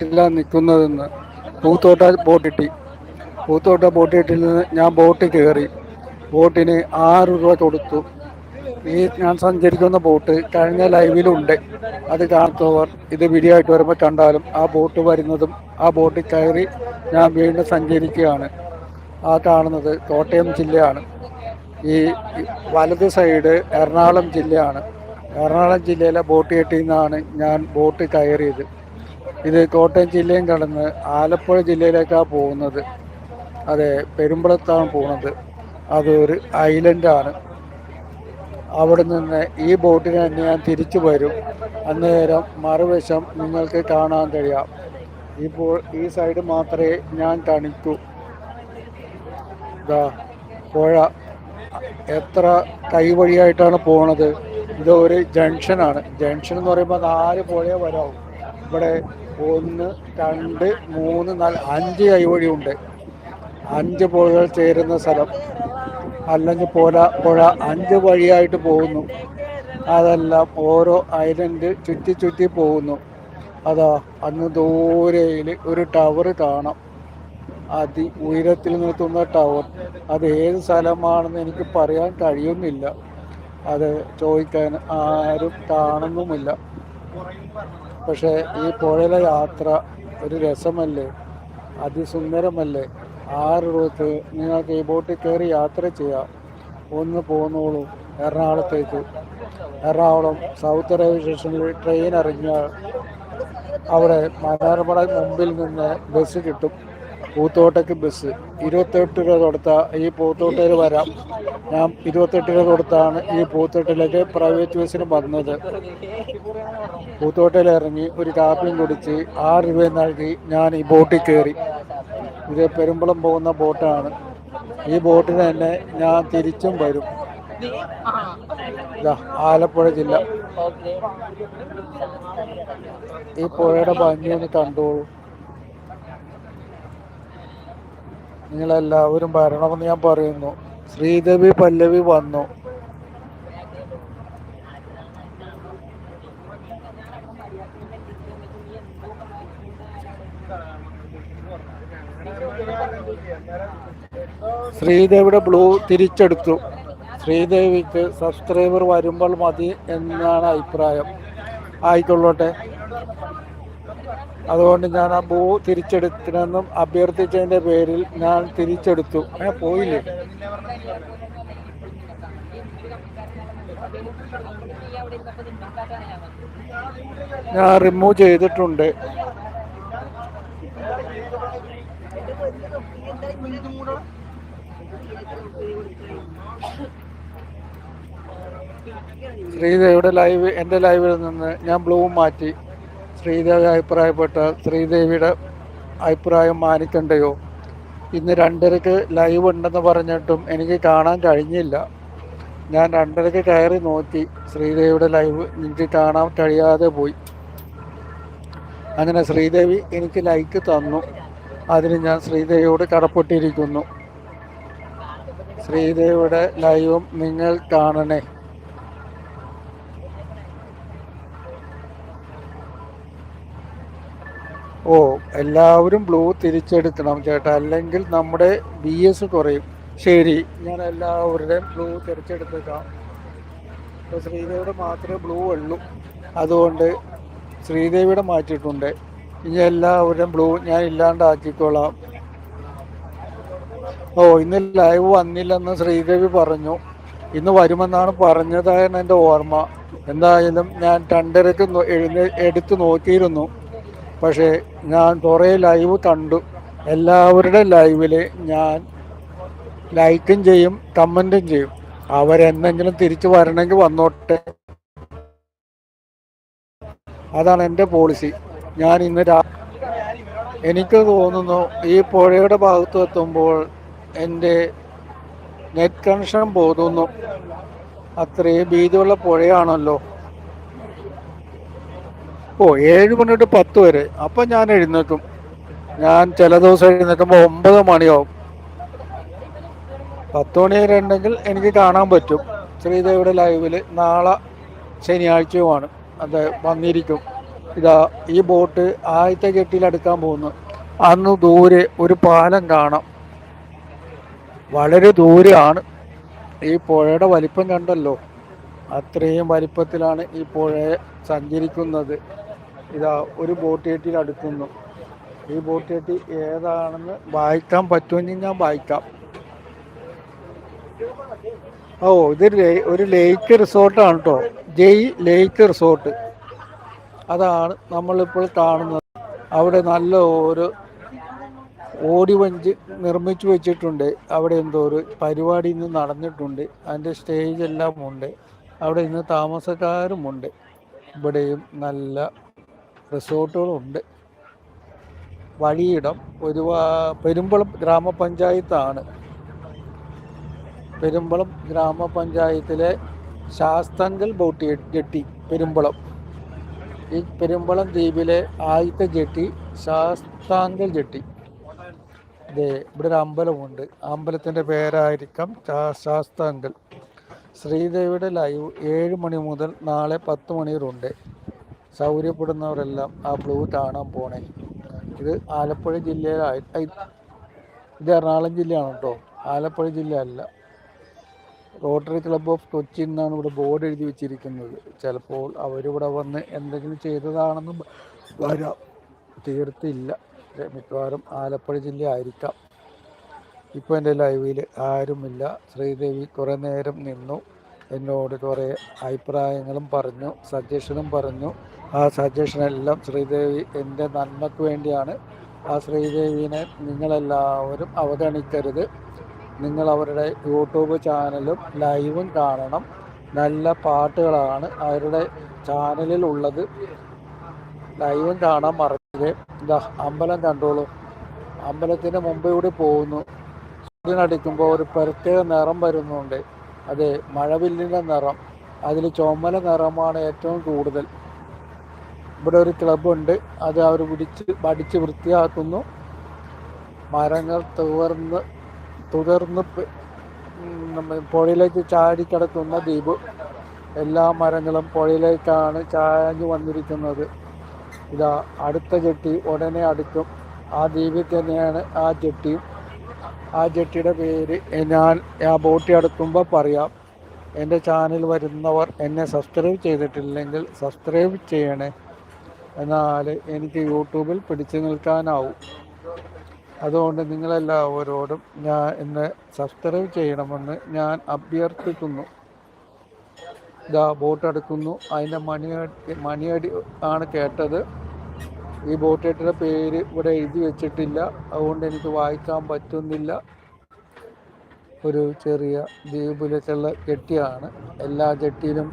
ബോട്ടിലാണ് നിൽക്കുന്നതെന്ന് പൂത്തോട്ട ബോട്ടിട്ടി പൂത്തോട്ട ബോട്ടിട്ടിൽ നിന്ന് ഞാൻ ബോട്ടിൽ കയറി. ബോട്ടിന് ആറ് രൂപ കൊടുത്തു. ഈ ഞാൻ സഞ്ചരിക്കുന്ന ബോട്ട് കഴിഞ്ഞ ലൈവിലുണ്ട് അത് കാണത്തവർ ഇത് വീഡിയോ ആയിട്ട് വരുമ്പോൾ കണ്ടാലും ആ ബോട്ട് വരുന്നതും ആ ബോട്ടിൽ കയറി ഞാൻ വീണ്ടും സഞ്ചരിക്കുകയാണ്. ആ കാണുന്നത് കോട്ടയം ജില്ലയാണ്. ഈ വലത് സൈഡ് എറണാകുളം ജില്ലയാണ്. എറണാകുളം ജില്ലയിലെ ബോട്ട് കെട്ടിൽ നിന്നാണ് ഞാൻ ബോട്ട് കയറിയത്. ഇത് കോട്ടയം ജില്ലയും കടന്ന് ആലപ്പുഴ ജില്ലയിലേക്കാണ് പോകുന്നത്. അതെ പെരുമ്പളത്താണ് പോകുന്നത് അതൊരു ഐലൻഡാണ്. അവിടെ നിന്ന് ഈ ബോട്ടിന് തന്നെ ഞാൻ തിരിച്ചു വരും. അന്നേരം മറുവശം നിങ്ങൾക്ക് കാണാൻ കഴിയാം. ഇപ്പോൾ ഈ സൈഡ് മാത്രമേ ഞാൻ കാണിക്കൂ. ഇതാ പുഴ. എത്ര കൈവഴിയായിട്ടാണ് പോണത്? ഇതൊരു ജംഗ്ഷനാണ്. ജംഗ്ഷൻ എന്ന് പറയുമ്പോൾ നാല് പുഴയെ വരാവും. ഇവിടെ ഒന്ന് രണ്ട് മൂന്ന് നാല് അഞ്ച് കൈവഴിയുണ്ട് അഞ്ച് പുഴകൾ ചേരുന്ന സ്ഥലം. അല്ലെങ്കിൽ പുഴ പുഴ അഞ്ച് വഴിയായിട്ട് പോകുന്നു. അതെല്ലാം ഓരോ ഐലൻഡ് ചുറ്റി ചുറ്റി പോകുന്നു. അതാ അന്ന് ദൂരയിൽ ഒരു ടവർ കാണാം. അതി ഉയരത്തിൽ നിൽക്കുന്ന ടവർ അത് ഏത് സ്ഥലമാണെന്ന് എനിക്ക് പറയാൻ കഴിയുന്നില്ല. അത് ചോദിക്കാൻ ആരും കാണുന്നുമില്ല. പക്ഷേ ഈ പുഴയിലെ യാത്ര ഒരു രസമല്ലേ? അതിസുന്ദരമല്ലേ? ആറ് രൂപയ്ക്ക് നിങ്ങൾക്ക് ഈ ബോട്ടിൽ കയറി യാത്ര ചെയ്യാം. ഒന്ന് പോന്നോളൂ എറണാകുളത്തേക്ക്. എറണാകുളം സൗത്ത് റെയിൽവേ സ്റ്റേഷനിൽ ട്രെയിൻ ഇറങ്ങിയാൽ അവിടെ മനോരമയുടെ മുമ്പിൽ നിന്ന് ബസ് കിട്ടും. പൂത്തോട്ടയ്ക്ക് ബസ് ഇരുപത്തെട്ട് രൂപ കൊടുത്ത ഈ പൂത്തോട്ടയിൽ വരാം. ഞാൻ ഇരുപത്തെട്ട് രൂപ കൊടുത്താണ് ഈ പൂത്തോട്ടിലേക്ക് പ്രൈവറ്റ് ബസ്സിന് വന്നത്. പൂത്തോട്ടയിൽ ഇറങ്ങി ഒരു കാപ്പിയും കുടിച്ച് ആറ് രൂപ നൽകി ഞാൻ ഈ ബോട്ടിൽ കയറി. ഇത് പെരുമ്പളം പോകുന്ന ബോട്ടാണ് ഈ ബോട്ടിന് തന്നെ ഞാൻ തിരിച്ചും വരും. ആലപ്പുഴ ജില്ല. ഈ പുഴയുടെ ഭംഗി ഒന്ന് കണ്ടോളൂ. നിങ്ങളെല്ലാവരും വരണമെന്ന് ഞാൻ പറയുന്നു. ശ്രീദേവി പല്ലവി വന്നു. ശ്രീദേവിയുടെ ബ്ലൂ തിരിച്ചെടുത്തു. ശ്രീദേവിക്ക് സബ്സ്ക്രൈബർ വരുമ്പോൾ മതി എന്നാണ് അഭിപ്രായം. ആയിക്കൊള്ളട്ടെ. അതുകൊണ്ട് ഞാൻ ആ ഭൂ തിരിച്ചെടുത്തിനെന്നും അഭ്യർത്ഥിച്ചതിന്റെ പേരിൽ ഞാൻ തിരിച്ചെടുത്തു. ഏ പോയില്ലേ? ഞാൻ റിമൂവ് ചെയ്തിട്ടുണ്ട്. ശ്രീദേവിയുടെ ലൈവ് എന്റെ ലൈവിൽ നിന്ന് ഞാൻ ബ്ലൂ മാറ്റി. ശ്രീദേവി അഭിപ്രായപ്പെട്ട ശ്രീദേവിയുടെ അഭിപ്രായം മാനിക്കണ്ടയോ? ഇന്ന് രണ്ടരക്ക് ലൈവ് ഉണ്ടെന്ന് പറഞ്ഞിട്ടും എനിക്ക് കാണാൻ കഴിഞ്ഞില്ല. ഞാൻ രണ്ടരക്ക് കയറി നോക്കി. ശ്രീദേവിയുടെ ലൈവ് എനിക്ക് കാണാൻ കഴിയാതെ പോയി. അങ്ങനെ ശ്രീദേവി എനിക്ക് ലൈക്ക് തന്നു. അതിന് ഞാൻ ശ്രീദേവിയോട് കടപ്പെട്ടിരിക്കുന്നു. ശ്രീദേവിയുടെ ലൈവും നിങ്ങൾ കാണണേ. ഓ എല്ലാവരും ബ്ലൂ തിരിച്ചെടുക്കണം ചേട്ടാ. അല്ലെങ്കിൽ നമ്മുടെ ബി എസ് കുറയും. ശരി ഞാൻ എല്ലാവരുടെയും ബ്ലൂ തിരിച്ചെടുത്തേക്കാം. ഇപ്പോൾ ശ്രീദേവിയുടെ മാത്രമേ ബ്ലൂ ഉള്ളൂ. അതുകൊണ്ട് ശ്രീദേവിയുടെ മാറ്റിയിട്ടുണ്ട്. ഇനി എല്ലാവരുടെയും ബ്ലൂ ഞാൻ ഇല്ലാണ്ടാക്കിക്കോളാം. ഓ ഇന്ന് ലൈവ് വന്നില്ലെന്ന് ശ്രീദേവി പറഞ്ഞു. ഇന്ന് വരുമെന്നാണ് പറഞ്ഞതായാണ് എന്റെ ഓർമ്മ. എന്തായാലും ഞാൻ രണ്ടരക്ക് എഴുന്നേ എടുത്ത് നോക്കിയിരുന്നു. പക്ഷേ ഞാൻ കുറേ ലൈവ് കണ്ടു. എല്ലാവരുടെ ലൈവിൽ ഞാൻ ലൈക്കും ചെയ്യും കമന്റും ചെയ്യും. അവരെന്തെങ്കിലും തിരിച്ചു വരണമെങ്കിൽ വന്നോട്ടെ. അതാണ് എന്റെ പോളിസി ഞാൻ ഇന്ന് രാ എനിക്ക് തോന്നുന്നു ഈ പുഴയുടെ ഭാഗത്ത് എത്തുമ്പോൾ എന്റെ നെറ്റ് കണക്ഷൻ പോകുന്നു അത്രയും ഭീതിയുള്ള പുഴയാണല്ലോ. ഓ ഏഴ് മണി തൊട്ട് പത്ത് വരെ. അപ്പം ഞാൻ എഴുന്നേക്കും ഞാൻ ചില ദിവസം എഴുന്നേക്കുമ്പോൾ ഒമ്പത് മണിയാവും. പത്ത് മണി വരെ ഉണ്ടെങ്കിൽ എനിക്ക് കാണാൻ പറ്റും. ശ്രീദേവിയുടെ ലൈവിൽ നാളെ ശനിയാഴ്ചയുമാണ്. അത് വന്നിരിക്കും. ഇതാ ഈ ബോട്ട് ആദ്യത്തെ കെട്ടിയിൽ അടുക്കാൻ പോകുന്നു. അന്ന് ദൂരെ ഒരു പാലം കാണാം. വളരെ ദൂരെയാണ്. ഈ പുഴയുടെ വലിപ്പം കണ്ടല്ലോ. അത്രയും വലിപ്പത്തിലാണ് ഈ പുഴയെ സഞ്ചരിക്കുന്നത്. ഇതാ ഒരു ബോട്ട് അടുക്കുന്നു ഈ ബോട്ട് ഏതാണെന്ന് വായിക്കാൻ പറ്റുമെങ്കിൽ ഞാൻ വായിക്കാം. ഓ ഇത് ഒരു ലേക്ക് റിസോർട്ടാണ് കേട്ടോ ജയ് ലേക്ക് റിസോർട്ട് അതാണ് നമ്മളിപ്പോൾ കാണുന്നത്. അവിടെ നല്ല ഒരു ഓടിവഞ്ചി നിർമ്മിച്ചു വെച്ചിട്ടുണ്ട്. അവിടെ എന്തോ ഒരു പരിപാടി ഇന്ന് നടന്നിട്ടുണ്ട്. അതിന്റെ സ്റ്റേജ് എല്ലാം ഉണ്ട്. അവിടെ ഇന്ന് താമസക്കാരുമുണ്ട് ഇവിടെയും നല്ല റിസോർട്ടുകളുണ്ട്. വഴിയിടം ഒരു പെരുമ്പളം ഗ്രാമപഞ്ചായത്താണ്. പെരുമ്പളം ഗ്രാമപഞ്ചായത്തിലെ ശാസ്തങ്കൽ ബോട്ട് ജെട്ടി പെരുമ്പളം. ഈ പെരുമ്പളം ദ്വീപിലെ ആദ്യത്തെ ജെട്ടി ശാസ്താങ്കൽ ജെട്ടി. അതെ ഇവിടെ ഒരു അമ്പലമുണ്ട്. അമ്പലത്തിന്റെ പേരായിരിക്കാം ശാസ്താങ്കൽ. ശ്രീദേവിയുടെ ലൈവ് ഏഴ് മണി മുതൽ നാളെ പത്ത് മണി വരെ ഉണ്ട്. സൗകര്യപ്പെടുന്നവരെല്ലാം ആ ബ്ലൂ കാണാൻ പോണേ. ഇത് ആലപ്പുഴ ജില്ലയിലായി ഇത് എറണാകുളം ജില്ലയാണ് കേട്ടോ ആലപ്പുഴ ജില്ല അല്ല റോട്ടറി ക്ലബ്ബ് ഓഫ് കൊച്ചി എന്നാണ് ഇവിടെ ബോർഡ് എഴുതി വെച്ചിരിക്കുന്നത്. ചിലപ്പോൾ അവരിവിടെ വന്ന് എന്തെങ്കിലും ചെയ്തതാണെന്നും വരാം. തീർത്തില്ല. മിക്കവാറും ആലപ്പുഴ ജില്ല ആയിരിക്കാം ഇപ്പോൾ എന്റെ ലൈവിൽ ആരുമില്ല. ശ്രീദേവി കുറേ നേരം നിന്നു. എന്നോട് കുറേ അഭിപ്രായങ്ങളും പറഞ്ഞു സജഷനും പറഞ്ഞു. ആ സജഷനെല്ലാം ശ്രീദേവി എന്റെ നന്മയ്ക്ക് വേണ്ടിയാണ്. ആ ശ്രീദേവിനെ നിങ്ങളെല്ലാവരും അവഗണിക്കരുത്. നിങ്ങൾ അവരുടെ യൂട്യൂബ് ചാനലും ലൈവും കാണണം. നല്ല പാട്ടുകളാണ് അവരുടെ ചാനലിൽ ഉള്ളത്. ലൈവും കാണാൻ മറക്കരുത്. ഇതാ അമ്പലം കണ്ടോളൂ. അമ്പലത്തിന്റെ മുമ്പ് കൂടി പോകുന്നു. സൂര്യനടിക്കുമ്പോൾ ഒരു പ്രത്യേക നിറം വരുന്നുണ്ട്. അതെ മഴവില്ലിന്റെ നിറം അതിൽ ചുമല നിറമാണ് ഏറ്റവും കൂടുതൽ. ഇവിടെ ഒരു ക്ലബുണ്ട് അത് അവർ പിടിച്ച് പഠിച്ച് വൃത്തിയാക്കുന്നു. മരങ്ങൾ തുവർന്ന് തുടർന്ന് പുഴയിലേക്ക് ചാടിക്കിടക്കുന്ന ദ്വീപ്. എല്ലാ മരങ്ങളും പുഴയിലേക്കാണ് ചാഞ്ഞു വന്നിരിക്കുന്നത്. ഇതാ അടുത്ത ജെട്ടി ഉടനെ അടുക്കും. ആ ദ്വീപിൽ തന്നെയാണ് ആ ജെട്ടിയും. ആ ജെട്ടിയുടെ പേര് ഞാൻ ആ ബോട്ടി അടുക്കുമ്പോൾ പറയാം. എന്റെ ചാനൽ വരുന്നവർ എന്നെ സബ്സ്ക്രൈബ് ചെയ്തിട്ടില്ലെങ്കിൽ സബ്സ്ക്രൈബ് ചെയ്യണേ. എന്നാൽ എനിക്ക് യൂട്യൂബിൽ പിടിച്ചു നിൽക്കാനാവും. അതുകൊണ്ട് നിങ്ങളെല്ലാവരോടും ഞാൻ എന്നെ സബ്സ്ക്രൈബ് ചെയ്യണമെന്ന് ഞാൻ അഭ്യർത്ഥിക്കുന്നു. ഇതാ ബോട്ട് അടുക്കുന്നു. അതിന്റെ മണിയടി മണിയടി ആണ് കേട്ടത്. ഈ ബോട്ടേട്ടിന്റെ പേര് ഇവിടെ എഴുതി വെച്ചിട്ടില്ല. അതുകൊണ്ട് എനിക്ക് വായിക്കാൻ പറ്റുന്നില്ല. ഒരു ചെറിയ ദ്വീപിലേക്കുള്ള ജെട്ടിയാണ്. എല്ലാ ജെട്ടിയിലും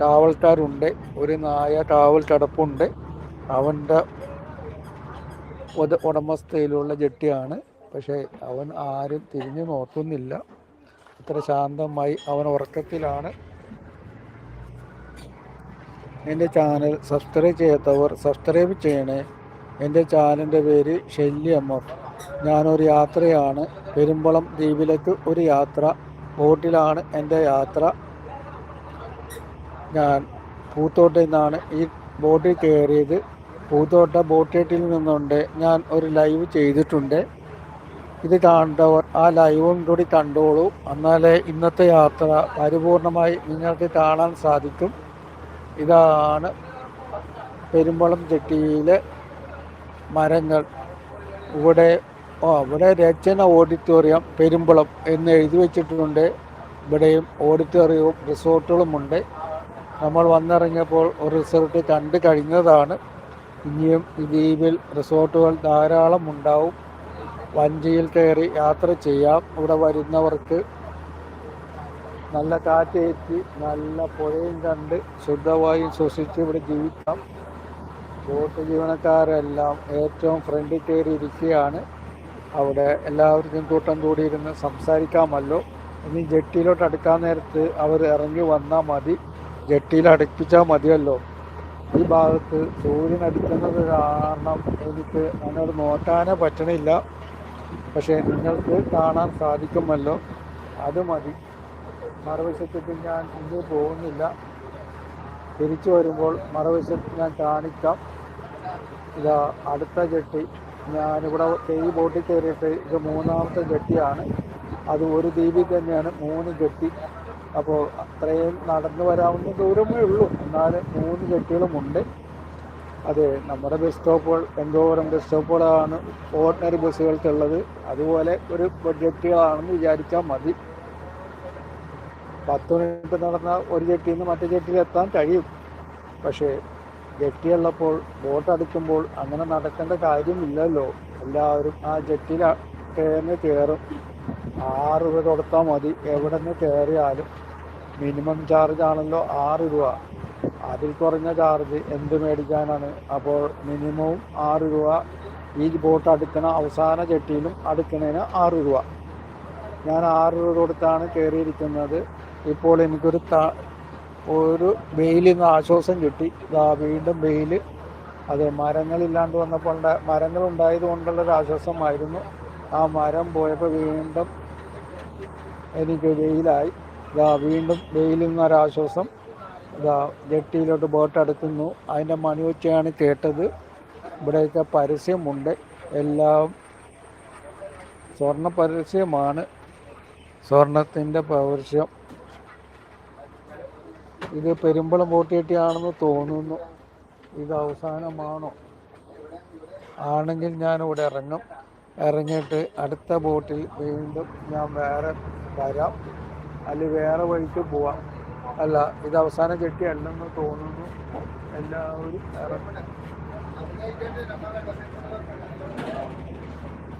കാവൽക്കാരുണ്ട് ഒരു നായ കാവൽ കിടപ്പുണ്ട് അവന്റെ ഉട ഉടമസ്ഥയിലുള്ള ജെട്ടിയാണ്. പക്ഷേ അവൻ ആരും തിരിഞ്ഞു നോക്കുന്നില്ല. ഇത്ര ശാന്തമായി അവൻ ഉറക്കത്തിലാണ്. എന്റെ ചാനൽ സബ്സ്ക്രൈബ് ചെയ്യാത്തവർ സബ്സ്ക്രൈബ് ചെയ്യണേ. എന്റെ ചാനലിന്റെ പേര് ഷെല്ലി എഫ് ഞാനൊരു യാത്രയാണ്. പെരുമ്പളം ദ്വീപിലേക്ക് ഒരു യാത്ര. ബോട്ടിലാണ് എന്റെ യാത്ര. ഞാൻ പൂത്തോട്ടിൽ നിന്നാണ് ഈ ബോട്ടിൽ കയറിയത്. പൂത്തോട്ട ബോട്ടേട്ടിൽ നിന്നുണ്ട്. ഞാൻ ഒരു ലൈവ് ചെയ്തിട്ടുണ്ട്. ഇത് കാണേണ്ടവർ ആ ലൈവും കൂടി കണ്ടോളൂ. എന്നാലേ ഇന്നത്തെ യാത്ര പരിപൂർണമായി നിങ്ങൾക്ക് കാണാൻ സാധിക്കും. ഇതാണ് പെരുമ്പളം ചെട്ടിയിലെ മരങ്ങൾ. ഇവിടെ ഇവിടെ രചന ഓഡിറ്റോറിയം പെരുമ്പളം എന്ന് എഴുതി വെച്ചിട്ടുണ്ട്. ഇവിടെയും ഓഡിറ്റോറിയവും റിസോർട്ടുകളുമുണ്ട്. നമ്മൾ വന്നിറങ്ങിയപ്പോൾ ഒരു റിസോർട്ട് കണ്ടു കഴിഞ്ഞതാണ്. ഇനിയും ഈ ദ്വീപിൽ റിസോർട്ടുകൾ ധാരാളം ഉണ്ടാവും വഞ്ചിയിൽ കയറി യാത്ര ചെയ്യാം. ഇവിടെ വരുന്നവർക്ക് നല്ല കാറ്റേറ്റി നല്ല പുഴയും കണ്ട് ശുദ്ധവായും ശ്വസിച്ച് ഇവിടെ ജീവിക്കാം. ബോട്ട് ജീവനക്കാരെല്ലാം ഏറ്റവും ഫ്രണ്ടിൽ കയറി ഇരിക്കുകയാണ്. അവിടെ എല്ലാവർക്കും കൂട്ടം കൂടിയിരുന്ന് സംസാരിക്കാമല്ലോ. ഇനി ജെട്ടിയിലോട്ട് അടുക്കാൻ നേരത്ത് അവർ ഇറങ്ങി വന്നാൽ മതി. ജെട്ടിയിൽ അടുപ്പിച്ചാൽ മതിയല്ലോ. ഈ ഭാഗത്ത് സൂര്യൻ അടിക്കുന്നത് കാരണം എനിക്ക് അങ്ങോട്ട് നോക്കാനേ പറ്റണില്ല. പക്ഷേ നിങ്ങൾക്ക് കാണാൻ സാധിക്കുമല്ലോ. അത് മതി. മറുവശത്തേക്ക് ഞാൻ ഇന്ന് പോകുന്നില്ല. തിരിച്ചു വരുമ്പോൾ മറുവശത്ത് ഞാൻ കാണിക്കാം. ഇതാ അടുത്ത ജെട്ടി. ഞാനിവിടെ ഈ ബോട്ടിൽ കയറിയിട്ട് ഇത് മൂന്നാമത്തെ ജെട്ടിയാണ്. അത് ഒരു ദ്വീപിൽ തന്നെയാണ് മൂന്ന് ജെട്ടി. അപ്പോൾ അത്രയും നടന്നു വരാവുന്ന ദൂരമേ ഉള്ളൂ. എന്നാലും മൂന്ന് ജെട്ടികളുമുണ്ട്. അതെ നമ്മുടെ ബസ് സ്റ്റോപ്പുകൾ എന്തോരം ബസ് സ്റ്റോപ്പുകളാണ് ഓർഡിനറി ബസ്സുകൾക്കുള്ളത് അതുപോലെ ഒരു ജെട്ടികളാണെന്ന് വിചാരിച്ചാൽ മതി. പത്ത് മിനിറ്റ് നടന്ന ഒരു ജെട്ടിയിൽ നിന്ന് മറ്റു ജെട്ടിയിൽ എത്താൻ കഴിയും. പക്ഷേ ജെട്ടിയുള്ളപ്പോൾ ബോട്ട് അടിക്കുമ്പോൾ അങ്ങനെ നടക്കേണ്ട കാര്യമില്ലല്ലോ. എല്ലാവരും ആ ജെട്ടിയിൽ കയറി കയറും. ആറ് രൂപ കൊടുത്താൽ മതി. എവിടെ നിന്ന് കയറിയാലും. മിനിമം ചാർജ് ആണല്ലോ ആറ് രൂപ. അതിൽ കുറഞ്ഞ ചാർജ് എന്ത് മേടിക്കാനാണ്? അപ്പോൾ മിനിമവും ആറ് രൂപ. ഈ ബോട്ട് അടുക്കണ അവസാന ജെട്ടിയിലും അടുക്കണതിന് ആറ് രൂപ. ഞാൻ ആറ് രൂപ കൊടുത്താണ് കയറിയിരിക്കുന്നത്. ഇപ്പോൾ എനിക്കൊരു ത ഒരു വെയിലിൽ നിന്ന് ആശ്വാസം കിട്ടി. ഇതാ വീണ്ടും വെയിൽ. അത് മരങ്ങളില്ലാണ്ട് വന്നപ്പോൾ ഉണ്ടാ- മരങ്ങൾ ഉണ്ടായത് കൊണ്ടുള്ള ആശ്വാസമായിരുന്നു. ആ മരം പോയപ്പോൾ വീണ്ടും എനിക്ക് വെയിലായി. ഇതാ വീണ്ടും വെയിലിൽ നിന്നൊരാശ്വാസം ഇതാ ജെട്ടിയിലോട്ട് ബോട്ട് അടുക്കുന്നു. അതിന്റെ മണിയൊച്ചയാണ് കേട്ടത്. ഇവിടെയൊക്കെ പരസ്യമുണ്ട്. എല്ലാം സ്വർണ പരസ്യമാണ്. സ്വർണത്തിന്റെ പരസ്യം. ഇത് പെരുമ്പളം ബോട്ടിയെട്ടിയാണെന്ന് തോന്നുന്നു. ഇത് അവസാനമാണോ? ആണെങ്കിൽ ഞാൻ ഇവിടെ ഇറങ്ങും. ഇറങ്ങിയിട്ട് അടുത്ത ബോട്ടിൽ വീണ്ടും ഞാൻ വേറെ വരാം. അല്ലെങ്കിൽ വേറെ വഴിക്ക് പോവാം. അല്ല ഇത് അവസാന ചെട്ടി അല്ലെന്ന് തോന്നുന്നു. എല്ലാവരും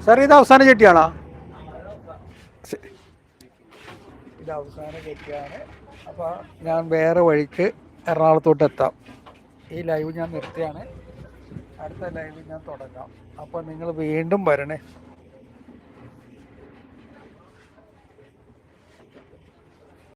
സാർ ഇത് അവസാന ചെട്ടിയാണോ? ഇത് അവസാന ചെട്ടിയാണ്. അപ്പോൾ ഞാൻ വേറെ വഴിക്ക് എറണാകുളത്തോട്ട് എത്താം. ഈ ലൈവ് ഞാൻ നിർത്തിയാണ്. അടുത്ത ലൈവ് ഞാൻ തുടങ്ങാം. അപ്പോൾ നിങ്ങൾ വീണ്ടും വരണേ.